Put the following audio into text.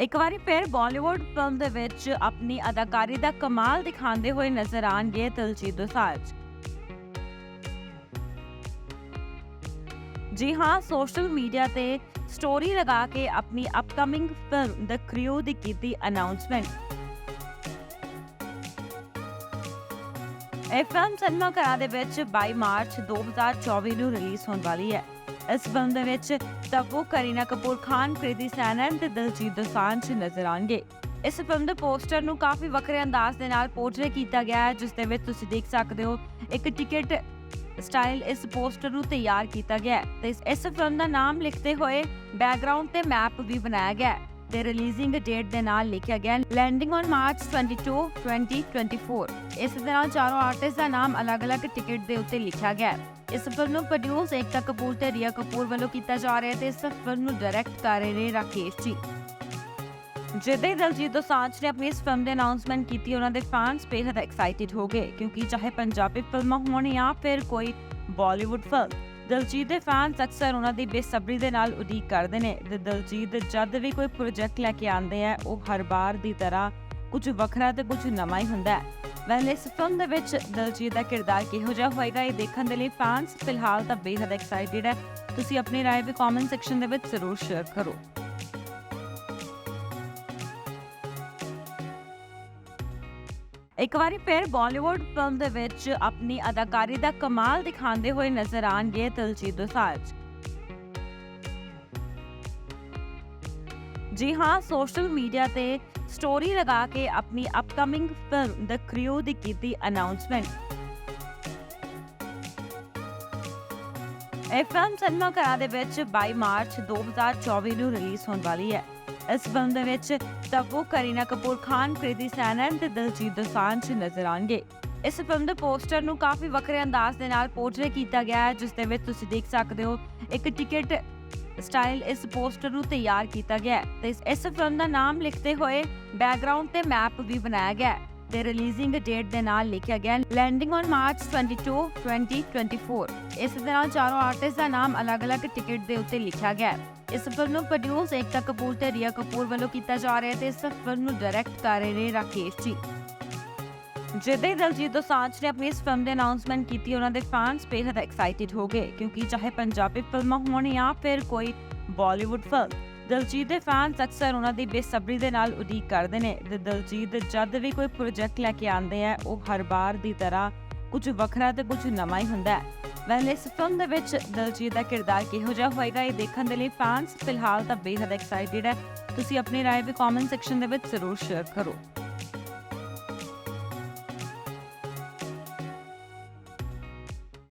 ਇੱਕ ਵਾਰੀ ਫਿਰ ਬਾਲੀਵੁੱਡ ਫਿਲਮ ਦੇ ਵਿੱਚ ਆਪਣੀ ਅਦਾਕਾਰੀ ਦਾ ਕਮਾਲ ਦਿਖਾਉਂਦੇ ਹੋਏ ਨਜ਼ਰ ਆਣਗੇ ਦਿਲਜੀਤ ਦੋਸਾਂਝ। ਜੀ ਹਾਂ, ਸੋਸ਼ਲ ਮੀਡੀਆ ਤੇ ਸਟੋਰੀ ਲਗਾ ਕੇ ਆਪਣੀ ਅਪਕਮਿੰਗ ਫਿਲਮ ਦ ਕ੍ਰਿਊ ਦੀ ਕੀਤੀ ਅਨਾਉਂਸਮੈਂਟ ਇਹ ਫਿਲਮ ਸਿਨੇਮਾ ਘਰਾਂ ਦੇ ਵਿੱਚ 22 ਮਾਰਚ 2024 ਨੂੰ ਰਿਲੀਜ਼ ਹੋਣ ਵਾਲੀ ਹੈ। ਇਸ ਫਿਲਮ ਦੇ ਵਿੱਚ ਤਬੂ, ਕਰੀਨਾ ਕਪੂਰ, ਖਾਨ, ਪ੍ਰੀਤੀ ਸੈਨਨ ਤੇ ਦਿਲਜੀਤ ਦੋਸਾਂਝ ਨਜ਼ਰ ਆਣਗੇ ਇਸ ਫਿਲਮ ਦੇ ਪੋਸਟਰ ਨੂੰ ਕਾਫੀ ਵੱਖਰੇ ਅੰਦਾਜ਼ ਦੇ ਨਾਲ ਪੋਰਟਰੇ ਕੀਤਾ ਗਿਆ ਹੈ, ਜਿਸ ਦੇ ਵਿੱਚ ਤੁਸੀਂ ਦੇਖ ਸਕਦੇ ਹੋ, ਇੱਕ ਟਿਕਟ ਸਟਾਈਲ ਇਸ ਪੋਸਟਰ ਨੂੰ ਤਿਆਰ ਕੀਤਾ ਗਿਆ ਹੈ ਤੇ ਇਸ- ਫਿਲਮ ਦਾ ਨਾਮ ਲਿਖਦੇ ਹੋਏ ਬੈਕਗ੍ਰਾਉਂਡ ਤੇ ਮੈਪ ਵੀ ਬਣਾਇਆ ਗਿਆ ਹੈ। ਤੇ ਰਿਲੀਜ਼ਿੰਗ ਡੇਟ ਦੇ ਨਾਲ ਲਿਖਿਆ ਗਿਆ ਲੈਂਡਿੰਗ ਔਨ ਮਾਰਚ 22 2024 ਇਸ ਦੇ ਨਾਲ ਚਾਰੋਂ ਆਰਟਿਸਟ ਦਾ ਨਾਮ ਅਲੱਗ-ਅਲੱਗ ਟਿਕਟ ਦੇ ਉੱਤੇ ਲਿਖਿਆ ਗਿਆ ਇਸ ਫਿਲਮ ਨੂੰ ਪ੍ਰੋਡਿਊਸ ਏਕਤਾ ਕਪੂਰ ਤੇ ਰੀਆ ਕਪੂਰ ਵੱਲੋਂ ਕੀਤਾ ਜਾ ਰਿਹਾ ਤੇ ਇਸ ਫਿਲਮ ਨੂੰ ਡਾਇਰੈਕਟ ਕਰ ਰਹੇ ਨੇ ਰਾਕੇਸ਼ ਜੀ। ਜਿੱਦਾਂ ਹੀ ਦਲਜੀਤ ਦੋਸਾਂਝ ਨੇ ਆਪਣੀ ਇਸ ਫਿਲਮ ਦੇ ਅਨਾਉਂਸਮੈਂਟ ਕੀਤੀ, ਉਹਨਾਂ ਦੇ ਫੈਨਸ ਬੇਹੱਦ ਐਕਸਾਈਟਿਡ ਹੋ ਗਏ, ਕਿਉਂਕਿ ਚਾਹੇ ਪੰਜਾਬੀ ਫਿਲਮਾਂ ਹੋਣ ਜਾਂ ਫਿਰ ਕੋਈ ਬਾਲੀਵੁੱਡ ਫਿਲਮ ਦਲਜੀਤ ਦੇ ਫੈਨਸ ਅਕਸਰ ਉਹਨਾਂ ਦੀ ਬੇਸਬਰੀ ਦੇ ਨਾਲ ਉਡੀਕ ਕਰਦੇ ਨੇ ਤੇ ਦਲਜੀਤ ਜਦ ਵੀ ਕੋਈ ਪ੍ਰੋਜੈਕਟ ਲੈ ਕੇ ਆਉਂਦੇ ਆ ਉਹ ਹਰ ਵਾਰ ਦੀ ਤਰ੍ਹਾਂ ਕੁਝ ਵੱਖਰਾ ਤੇ ਕੁਝ ਨਵਾਂ ਹੀ ਹੁੰਦਾ ਹੈ ਵੈਲ ਇਸ ਫਿਲਮ ਦੇ ਵਿੱਚ ਦਲਜੀਤ ਦਾ ਕਿਰਦਾਰ ਕਿਹੋ ਜਿਹਾ ਹੋਏਗਾ ਇਹ ਦੇਖਣ ਦੇ ਲਈ ਫੈਨਸ ਫਿਲਹਾਲ ਤਾਂ ਬੇਹੱਦ ਐਕਸਾਈਟਿਡ ਹੈ ਤੁਸੀਂ ਆਪਣੀ رائے ਵੀ ਕਮੈਂਟ ਸੈਕਸ਼ਨ ਦੇ ਵਿੱਚ ਜ਼ਰੂਰ ਸ਼ੇਅਰ ਕਰੋ ਇੱਕ ਵਾਰੀ ਫਿਰ ਬਾਲੀਵੁੱਡ ਫਿਲਮ ਦੇ ਵਿੱਚ ਆਪਣੀ ਅਦਾਕਾਰੀ ਦਾ ਕਮਾਲ ਦਿਖਾਉਂਦੇ ਹੋਏ ਨਜ਼ਰ ਆਣਗੇ ਦਿਲਜੀਤ ਦੋਸਾਂਝ। ਜੀ ਹਾਂ, ਸੋਸ਼ਲ ਮੀਡੀਆ ਤੇ ਸਟੋਰੀ ਲਗਾ ਕੇ ਆਪਣੀ ਅਪਕਮਿੰਗ ਫਿਲਮ ਦ ਕ੍ਰਿਊ ਦੀ ਕੀਤੀ ਅਨਾਉਂਸਮੈਂਟ ਇਹ ਫਿਲਮ ਸਿਨੇਮਾ ਘਰਾਂ ਦੇ ਵਿੱਚ 22 ਮਾਰਚ 2024 ਨੂੰ ਰਿਲੀਜ਼ ਹੋਣ ਵਾਲੀ ਹੈ। ਇਸ ਫਿਲਮ ਦੇ ਵਿੱਚ ਤਬੂ, ਕਰੀਨਾ ਕਪੂਰ, ਖਾਨ, ਪ੍ਰੀਤੀ ਸੈਨਨ ਤੇ ਦਿਲਜੀਤ ਦੋਸਾਂਝ ਨਜ਼ਰ ਆਣਗੇ ਇਸ ਫਿਲਮ ਦੇ ਪੋਸਟਰ ਨੂੰ ਕਾਫੀ ਵੱਖਰੇ ਅੰਦਾਜ਼ ਦੇ ਨਾਲ ਪੋਰਟਰੇ ਕੀਤਾ ਗਿਆ ਹੈ, ਜਿਸ ਦੇ ਵਿੱਚ ਤੁਸੀਂ ਦੇਖ ਸਕਦੇ ਹੋ, ਇੱਕ ਟਿਕਟ ਸਟਾਈਲ ਇਸ ਪੋਸਟਰ ਨੂੰ ਤਿਆਰ ਕੀਤਾ ਗਿਆ ਹੈ ਤੇ ਇਸ- ਫਿਲਮ ਦਾ ਨਾਮ ਲਿਖਦੇ ਹੋਏ ਬੈਕਗ੍ਰਾਉਂਡ ਤੇ ਮੈਪ ਵੀ ਬਣਾਇਆ ਗਿਆ ਹੈ ਤੇ ਰਿਲੀਜ਼ਿੰਗ ਡੇਟ ਦੇ ਨਾਲ ਲਿਖਿਆ ਗਿਆ ਲੈਂਡਿੰਗ ਔਨ ਮਾਰਚ 22 2024 ਇਸ ਦੇ ਨਾਲ ਚਾਰੋਂ ਆਰਟਿਸਟ ਦਾ ਨਾਮ ਅਲੱਗ-ਅਲੱਗ ਟਿਕਟ ਦੇ ਉੱਤੇ ਲਿਖਿਆ ਗਿਆ ਹੈ। ਇਸ ਫਿਲਮ ਨੂੰ ਪ੍ਰੋਡਿਊਸ ਏਕਤਾ ਕਪੂਰ ਤੇ ਰੀਆ ਕਪੂਰ ਵੱਲੋਂ ਕੀਤਾ ਜਾ ਰਿਹਾ ਹੈ ਤੇ ਇਸ ਫਿਲਮ ਨੂੰ ਡਾਇਰੈਕਟ ਕਰ ਰਹੇ ਨੇ ਰਾਕੇਸ਼ ਜੀ। ਜਿੱਦਾਂ ਹੀ ਦਲਜੀਤ ਦੋਸਾਂਝ ਨੇ ਆਪਣੀ ਇਸ ਫਿਲਮ ਦੇ ਅਨਾਉਂਸਮੈਂਟ ਕੀਤੀ, ਉਹਨਾਂ ਦੇ ਫੈਨਸ ਬੇਹੱਦ ਐਕਸਾਈਟਿਡ ਹੋ ਗਏ, ਕਿਉਂਕਿ ਚਾਹੇ ਪੰਜਾਬੀ ਫਿਲਮਾਂ ਹੋਣ ਜਾਂ ਫਿਰ ਕੋਈ ਬਾਲੀਵੁੱਡ ਫਿਲਮ ਦਲਜੀਤ ਦੇ ਫੈਨਸ ਅਕਸਰ ਉਹਨਾਂ ਦੀ ਬੇਸਬਰੀ ਦੇ ਨਾਲ ਉਡੀਕ ਕਰਦੇ ਨੇ ਤੇ ਦਲਜੀਤ ਜਦ ਵੀ ਕੋਈ ਪ੍ਰੋਜੈਕਟ ਲੈ ਕੇ ਆਉਂਦੇ ਆ, ਉਹ ਹਰ ਵਾਰ ਦੀ ਤਰ੍ਹਾਂ ਕੁਝ ਵੱਖਰਾ ਤੇ ਕੁਝ ਨਵਾਂ ਹੀ ਹੁੰਦਾ ਹੈ। ਵੈਲ ਇਸ ਫਿਲਮ ਦੇ ਵਿੱਚ ਦਲਜੀਤ ਦਾ ਕਿਰਦਾਰ ਕਿਹੋ ਜਿਹਾ ਹੋਏਗਾ ਇਹ ਦੇਖਣ ਦੇ ਲਈ ਫੈਨਸ ਫਿਲਹਾਲ ਤਾਂ ਬੇਹੱਦ ਐਕਸਾਈਟਿਡ ਹੈ ਤੁਸੀਂ ਆਪਣੀ رائے ਵੀ ਕਮੈਂਟ ਸੈਕਸ਼ਨ ਦੇ ਵਿੱਚ ਜ਼ਰੂਰ ਸ਼ੇਅਰ ਕਰੋ